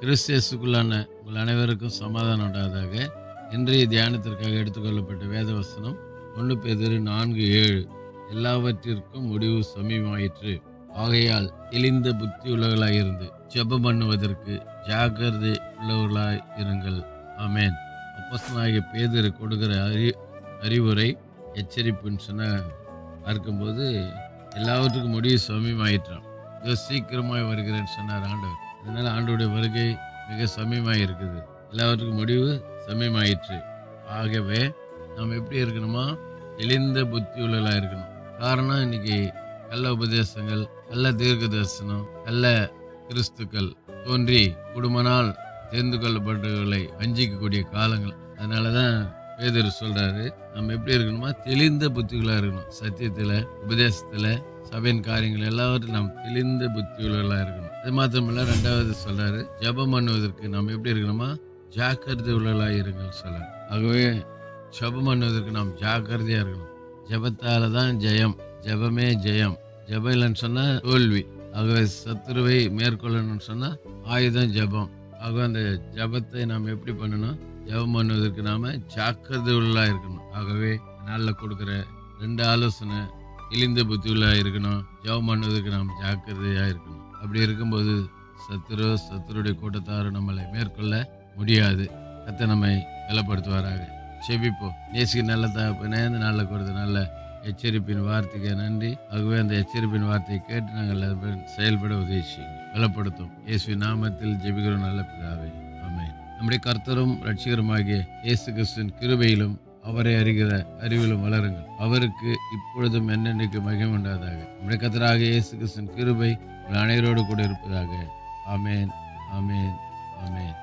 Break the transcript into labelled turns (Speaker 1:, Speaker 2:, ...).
Speaker 1: கிறிஸ்தியஸுக்குள்ளான உங்கள் அனைவருக்கும் சமாதானம் உண்டாதாக இன்றைய தியானத்திற்காக எடுத்துக்கொள்ளப்பட்ட வேதவசனம் ஒன்று பேதிரு நான்கு ஏழு. எல்லாவற்றிற்கும் முடிவு சமீபமாயிற்று. ஆகையால் தெளிந்த புத்தி உள்ளவர்களாயிருந்து ஜெபம் பண்ணுவதற்கு ஜாக்கிரதை உள்ளவர்களாய் இருங்கள். ஆமேன். அப்போஸ்தலனாகிய பேதுரு கொடுக்கிற அறி அறிவுரை எச்சரிப்புன்னு சொன்ன பார்க்கும்போது எல்லாவற்றுக்கும் முடிவு சமீபமாயிற்றான் இதோ சீக்கிரமாக வருகிறேன்னு சொன்னார் ஆண்டவர். அதனால் ஆண்டோடைய வருகை மிக சமீபமாக இருக்குது எல்லாவற்றுக்கும் முடிவு சமயமாயிற்று ஆகவே நாம் எப்படி இருக்கணுமா? தெளிந்த புத்தி உள்ளலாக இருக்கணும். காரணம் இன்னைக்கு கள்ள உபதேசங்கள் கள்ள தீர்க்க தரிசனம் கள்ள கிறிஸ்துக்கள் தோன்றி குடும்பனால் தெரிந்து கொள்ளப்பட்டவர்களை வஞ்சிக்கக்கூடிய காலங்கள். அதனால தான் பேதர் சொல்கிறாரு நம்ம எப்படி இருக்கணுமா? தெளிந்த புத்திகளாக இருக்கணும். சத்தியத்தில் உபதேசத்தில் சபையின் காரியங்கள் எல்லாவற்றிலும் நாம் தெளிந்த புத்தி இருக்கணும். அது மாத்திரமில்ல ரெண்டாவது சொல்றாரு ஜெபம் பண்ணுவதற்கு நாம் எப்படி இருக்கணுமா? ஜாக்கிரதை உள்ளலாக இருங்கள் சொல்றாரு. ஆகவே ஜெபம் பண்ணுவதற்கு நாம் ஜாக்கிரதையாக இருக்கணும். ஜெபத்தால தான் ஜெயம். ஜெபமே ஜெயம். ஜெபம் இல்லைன்னு சொன்னால் தோல்வி. ஆகவே சத்துருவை மேற்கொள்ளணும்னு சொன்னால் ஆயுதம் ஜெபம். ஆகவே அந்த ஜெபத்தை நாம் எப்படி பண்ணணும்? ஜெபம் பண்ணுவதற்கு நாம் ஜாக்கிரதை உள்ளாக இருக்கணும். ஆகவே நாளில் கொடுக்குற ரெண்டு ஆலோசனை இழிந்த புத்தி உள்ளாக இருக்கணும். ஜெபம் பண்ணுவதற்கு நாம் ஜாக்கிரதையாக இருக்கணும். அப்படி இருக்கும்போது சத்துரு சத்துருடைய கூட்டத்தார் நம்மளை மேற்கொள்ள முடியாது. கத்த நம்மை பலப்படுத்துவாராக. செபிப்போம். நேசிக்கு நல்ல தகப்பனே இந்த நல்ல கொடுத்த நல்ல எச்சரிப்பின் வார்த்தைக்கு நன்றி. ஆகவே அந்த எச்சரிப்பின் வார்த்தையை கேட்டு நாங்கள் செயல்பட உதவி செய்யும் பலப்படுத்தும் இயேசு நாமத்தில் ஜெபிக்கிறோம். நல்ல பிதாவே. ஆமை நம்முடைய கர்த்தரும் ரட்சிகருமாகிய இயேசு கிறிஸ்துவின் கிருபையிலும் அவரை அறிகிற அறிவிலும் வளருங்கள். அவருக்கு இப்பொழுதும் என்னென்னைக்கு மகிமை உண்டாதாக? நம்முடைய கத்தராக இயேசு கிருஷ்ணன் கிருபை அனைவரோடு கூட இருப்பதாக. ஆமேன் ஆமேன் ஆமேன்.